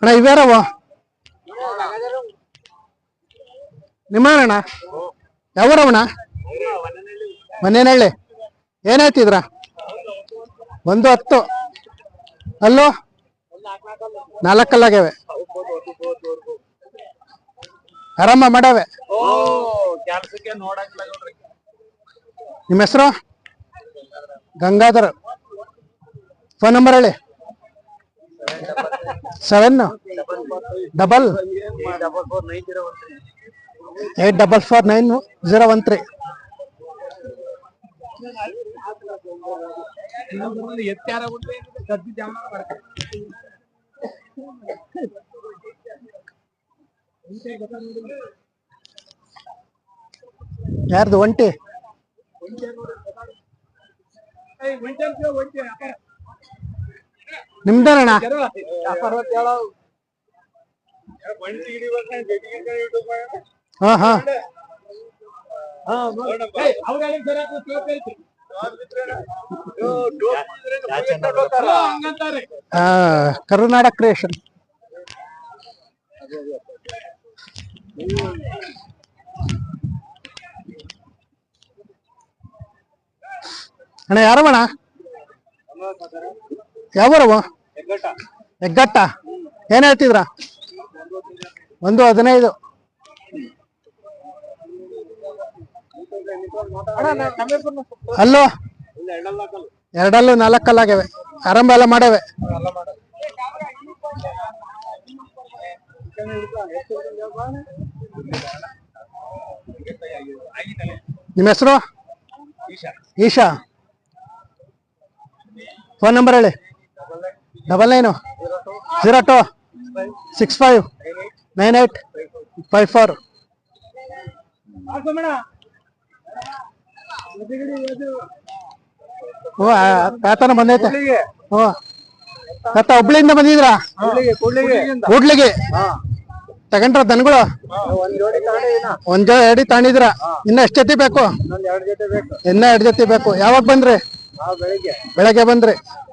ಅಣ್ಣ ಇವ್ಯಾರವ ನಿಮ್ಮ ಅಣ್ಣ ಯಾವೂರವಣ ಮನೇನಹಳ್ಳಿ ಏನಾಯ್ತಿದ್ರ? ಒಂದು ಹತ್ತು. ಅಲ್ಲೋ? ನಾಲ್ಕಲ್ಲಾಗ್ಯಾವೆ. ಆರಾಮ ಮಾಡವೆ ನಿಮ್ಮ ಹೆಸರು? ಗಂಗಾಧರ್. ಫೋನ್ ನಂಬರ್ ಹೇಳಿ. Seven double double four nine zero one eight double four nine zero one three ಎತ್ತಾರ ಬಿಟ್ರೆ ಸದ್ದಿ ಜಾಮ ಬರ್ತಾರೆ ಯಾರ್ದು ಒಂಟಿ ನಿಮ್ದೇನಣ್ಣ ಹಾ ಹಾ. ಕರ್ನಾಟಕ ಕ್ರಿಯೇಷನ್ ಅಣ್ಣ ಯಾರವಣ ಯಾವರವ ಹೆಗ್ಗಟ್ಟ. ಏನ್ ಹೇಳ್ತಿದ್ರ? ಒಂದು ಹದಿನೈದು. ಅಲ್ಲೋ ಎರಡಲ್ಲೂ ನಾಲ್ಕಲ್ಲಾಗೇವೆ ಆರಂಭ ಎಲ್ಲ ಮಾಡವೆ ನಿಮ್ಮ ಹೆಸರು? ಈಶಾ. ಫೋನ್ ನಂಬರ್ ಹೇಳಿ. Double nine zero two six five nine eight five four ಓ ತಾತನ ಬಂದೈತೆ. ಓ. ತಾತ ಹುಬ್ಳಿಯಿಂದ ಬಂದಿದ್ರಾ? ಹುಡ್ಲಿಗೆ ತಗೊಂಡ್ರ ದನಗಳು? ಒಂದ್ ಜೋ ಎಡಿ ತಾಣಿದ್ರ ಇನ್ನ ಎಷ್ಟ್ ಜೊತೆ ಬೇಕು? ಇನ್ನ ಎರಡ್ ಜೊತೆ ಬೇಕು. ಯಾವಾಗ ಬಂದ್ರಿ? ಬೆಳಗ್ಗೆ ಬಂದ್ರಿ.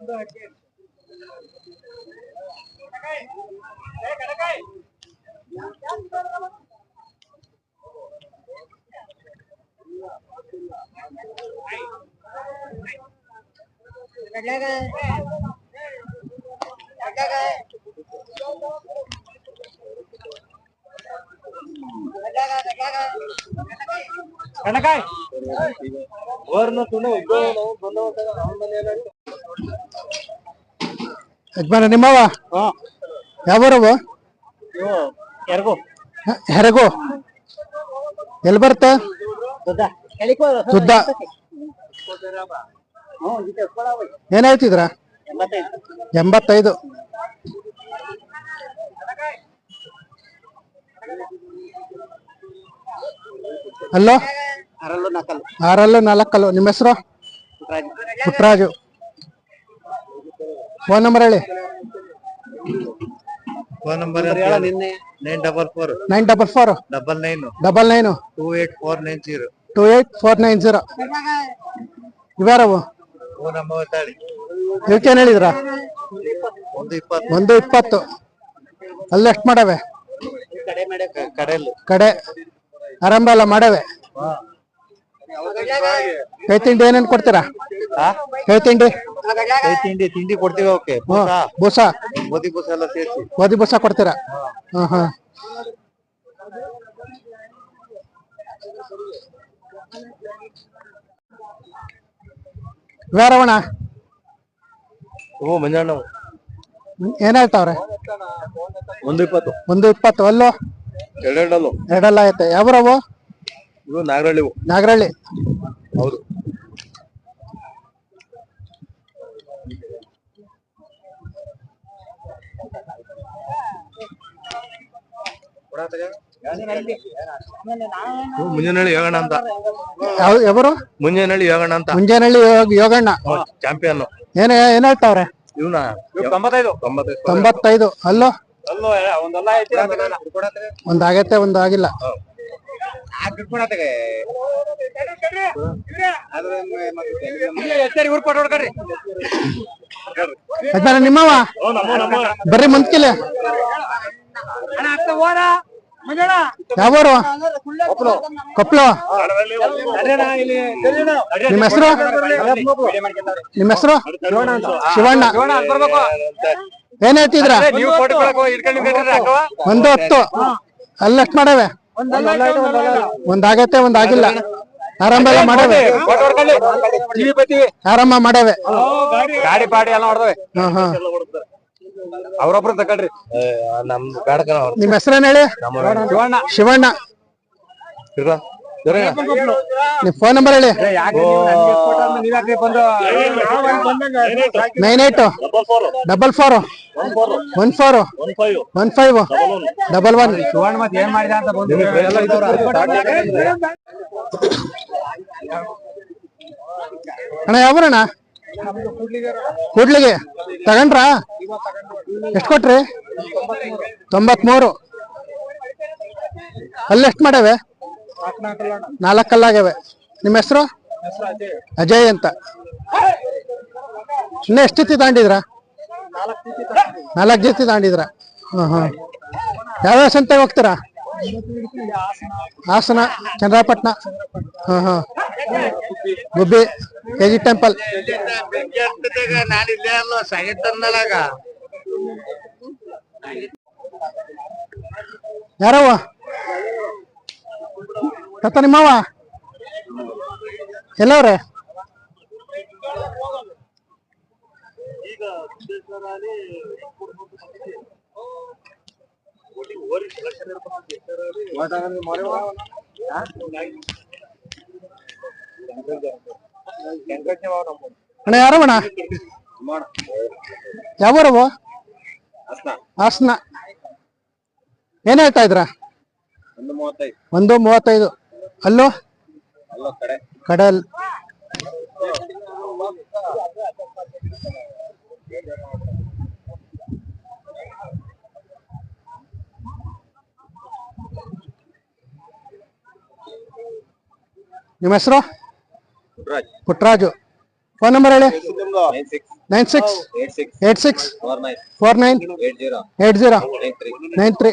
Да, ಕಣಕಾಯ್. ಓರ್ನ ತುಣು ಯಜಮಾನ ನಿಮ್ಮವ ಯಾವರವು ಯಾರಿಗೂ ಹೆರಗು. ಎಲ್ಲಿ ಬರ್ತ? ಸುದ್ದ. ಏನ್ ಹೇಳ್ತಿದ್ರ? ಎಂಬತ್ತೈದು. ಅಲ್ಲೋ? ಆರಲ್ಲೂ ನಾಲ್ಕಲ್ಲು. ನಿಮ್ಮ ಹೆಸರು? ಪುಟ್ರಾಜು. ಫೋನ್ ನಂಬರ್ ಹೇಳಿ. Phone number nine double four. Nine double four. Double nine. Double nine. Two eight four nine zero. Two eight four nine zero. ಇವ್ಯಾರವು? ತಾಳಿ ಇವಕ್ಕೇನ್ ಹೇಳಿದ್ರ? ಒಂದು ಇಪ್ಪತ್ತು. ಒಂದು ಇಪ್ಪತ್ತು. ಅಲ್ಲಿ ಎಷ್ಟು ಮಾಡವೆ? ಕಡೆ ಮಾಡಿ ಕಡೆಯಲ್ಲಿ ಕಡೆ. ಆರಂಭ ಎಲ್ಲ ಮಾಡವೆ? ಕೈ ತಿಂಡಿ ಏನೇನ್ ಕೊಡ್ತೀರಾ? ಕೈ ತಿಂಡಿ? ಕೈ ತಿಂಡಿ ತಿಂಡಿ ಕೊಡ್ತೀವಿ ಓಕೆ ಹ್ಮ್. ಬೂಸ. ಗೋಧಿ ಬೂಸ ಎಲ್ಲ ಸೇರಿಸಿ. ಗೋಧಿ ಬೂಸ ಕೊಡ್ತೀರಾ? ಹಾ. ಹಾ ಯಾರವಣ ಓ ಮಂಜಣ್ಣ ಏನ್ ಹೇಳ್ತಾವ್ರೆ? ಒಂದು ಇಪ್ಪತ್ತು. ಒಂದು ಇಪ್ಪತ್ತು. ಅಲ್ಲೋ? ಎರಡೆರಡಲ್ಲು? ಎರಡಲ್ಲ ಐತೆ. ಯಾವ್ರವು ಇವು ನಾಗರಳ್ಳಿ ನಾಗರಳ್ಳಿ. ಹೌದು. ಇವು ಮುಂಜಾನೆಹಳ್ಳಿ ಯೋಗಣ್ಣ ಅಂತ ಯಾವ್ದು ಯಾವರು ಮುಂಜಾನೆಹಳ್ಳಿ ಯೋಗಣ್ಣ ಅಂತ ಮುಂಜಾನಹಳ್ಳಿ ಯೋಗ- ಯೋಗಣ್ಣ ಚಾಂಪಿಯನ್ ಏನ ಏನ್ ಹೇಳ್ತಾವ್ರೆ ಇವನ ತೊಂಬತ್ತೈದು ತೊಂಬತ್ತೈದು ತೊಂಬತ್ತೈದು ಅಲ್ಲೋ ಅಲ್ಲೋ ಒಂದಾಗಿಲ್ಲ ಐತಿ ಒಂದ್ ಆಗೈತೆ ಒಂದ್ ಆಗಿಲ್ಲ ಯಜಮಾನ ನಿಮ್ಮವ ಬರ್ರಿ ಮುಂದ್ಕಿಲೆ ಯಾವರು? ಕೊಪ್ಪಳ ನಿಮ್ಮ ಹೆಸರು? ನಿಮ್ಮ ಹೆಸರು? ಶಿವಣ್ಣ ಏನ್ ಹೇಳ್ತಿದ್ರ ನೀವು ಫೋಟೋ ಇಟ್ಕೊಂಡು ಒಂದು ಹತ್ತು. ಅಲ್ಲಿ ಎಷ್ಟು ಮಾಡವೆ. ಒಂದಾಗತ್ತೆ ಒಂದಾಗಿಲ್ಲ ಒಂದ್ ಆಗಿಲ್ಲ. ಆರಂಭ ಎಲ್ಲ ಮಾಡವೆ. ಆರಂಭ ಮಾಡವೆ. ಗಾಡಿ ಪಾಡಿ ಎಲ್ಲ ಹಾ ಹಾ ಅವ್ರೊಬ್ರು ತಕೊಳ್ರಿ ನಮ್ ಬೇಡಕನ ನಿಮ್ ಹೆಸರೇನ್ ಹೇಳಿ? ಶಿವಣ್ಣ. ಶಿವಣ್ಣ. ನಿಮ್ ಫೋನ್ ನಂಬರ್ ಹೇಳಿ. Nine eight double four one four one five double one Shivanna ಮತ್ತೆ ಏನ್ ಮಾಡಿದ ಅಂತ ಅಣ್ಣ ಯಾವರಣ್ಣ ಕೂಡ್ಲಿಗೆ ತಗೊಂಡ್ರಾ? ಎಷ್ಟು ಕೊಟ್ರಿ? ತೊಂಬತ್ಮೂರು. ಅಲ್ಲೆಷ್ಟು ಮಾಡ್ಯಾವೆ? ನಾಲ್ಕು ಕಲ್ಲಾಗ್ಯಾವೆ ನಿಮ್ಮ ಹೆಸರು? ಅಜಯ್ ಅಂತ. ಇನ್ನ ಎಷ್ಟು ಜೊತೆ ತಾಂಡಿದ್ರ ನಾಲ್ಕು ಜೊತೆ ತಾಂಡಿದ್ರ ಹಾಂ ಹಾಂ ಯಾವ್ಯಾವ ಸಂತೆಗೆ ಹೋಗ್ತೀರಾ? ಹಾಸನ ಚಂದ್ರಪಟ್ಟಣ ಹಾ ಹಾ. Gubbi K G temple. ಯಾರವ್ವ? ತಾತ ನಿಮ್ಮವ್ವ? ಎಲ್ಲವ್ರೆ? ಅಣ್ಣ ಯಾವರವು ಹಾಸನ. ಏನ್ ಹೇಳ್ತಾ ಇದ್ರ? ಒಂದು ಮೂವತ್ತೈದು. ಅಲ್ಲೋ? ಅಲ್ಲ ಕಡೆ ಕಡಲ್. ನಿಮ್ಮ ಹೆಸರು? ಪುಟ್ರಾಜ್. ಪುಟ್ಟರಾಜು ಫೋನ್ ನಂಬರ್ ಹೇಳಿ. Nine six. Nine six? Eight six. Eight six? Four nine. Four nine? Eight zero. Eight zero. Nine three. Nine three.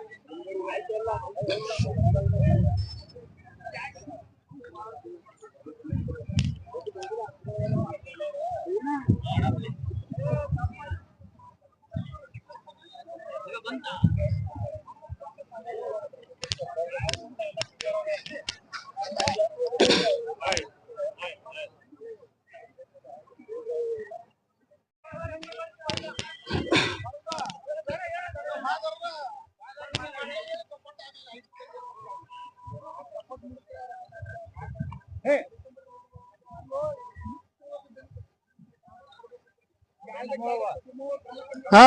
ಬಂತ ಹಾ.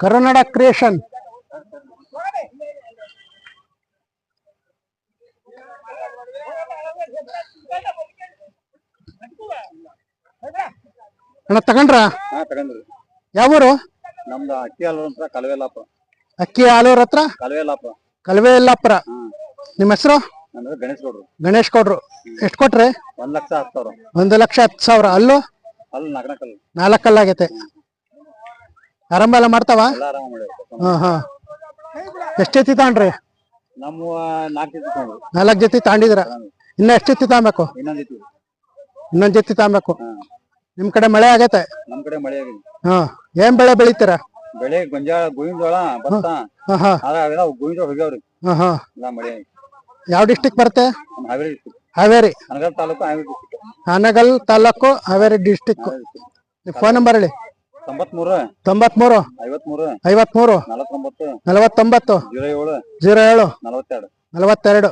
ಕರುನಾಡ ಕ್ರಿಯೇಷನ್. ಅಣ್ಣ ತಗೊಂಡ್ರ? ಯಾವ ಊರು ನಮ್ದು ಅಕ್ಕಿ ಹಾಲೂರ್ ಹತ್ರ ಕಲವೆಲ್ಲಾಪುರ. ಅಕ್ಕಿ ಹಾಲೂರ್ ಹತ್ರ? ಕಲವೆಲ್ಲಾಪುರ. ಕಲವೆಲ್ಲಾಪುರ. ನಿಮ್ಮ ಹೆಸರು? ಗಣೇಶ್ ಗೌಡ್ರು. ಗಣೇಶ್ ಗೌಡ್ರು. ಎಷ್ಟು ಕೊಟ್ರಿ? ಒಂದ್ ಲಕ್ಷ ಹತ್ತು ಸಾವಿರ. ಒಂದು ಲಕ್ಷ ಹತ್ತು ಸಾವಿರ. ಅಲ್ಲೂ? ಅಲ್ಲಿ ನಗನಕಲ್ ನಾಲ್ಕಲ್ಲಾಗೈತೆ ಆರಂಭ ಎಲ್ಲ ಮಾಡ್ತಾವ? ಎಲ್ಲ ಆರಾಮ ಮಾಡ್ಯಾರ ಹಾ ಹಾ. ಎಷ್ಟು ಜೊತೆ ತಗೊಂಡ್ರಿ? ನಮ್ಮ ನಾಲ್ಕು ಜೊತೆ ತಗೊಂಡ್ರು. ನಾಲ್ಕು ಜೊತೆ ತಗೊಂಡಿದ್ರ ಇನ್ನ ಎಷ್ಟು ಜೊತೆ ತಗೊಬೇಕು? ಇನ್ನೊಂದ್ ಜೊತೆ. ಇನ್ನೊಂದ್ ಜೊತೆ ತಗೊಬೇಕು. ನಿಮ್ ಕಡೆ ಮಳೆ ಆಗೈತೆ? ನಮ್ ಕಡೆ ಮಳೆ ಆಗಿದೆ ಹಾ. ಏನ್ ಬೆಳೆ ಬೆಳಿತೀರ? ಬೆಳೆ ಗೊಂಜಾಳ ಗೋವಿನ ಜೋಳ ಭತ್ತ. ಹಾ ಹಾ. ಆದ್ರೆ ಅವೆಲ್ಲ ಗೋವಿನ ಜೋಳ ಹೋಗ್ಯಾವ್ರಿ ಹಾ ಹಾ. ಎಲ್ಲ ಮಳೆ ಆಗಿದೆ ಯಾವ ಡಿಸ್ಟಿಕ್ ಬರುತ್ತೆ? Haveri Haveri. Hangal taluk Haveri district. Hanagal taluk Haveri district phone number ಹೇಳಿ. ತೊಂಬತ್ಮೂರು ತೊಂಬತ್ಮೂರು ಐವತ್ಮೂರು ಐವತ್ಮೂರು ನಲವತ್ತೊಂಬತ್ತು ನಲವತ್ತೊಂಬತ್ತು ಜೀರೋ ಏಳು ಜೀರೋ ಏಳು ನಲವತ್ತೆರಡು.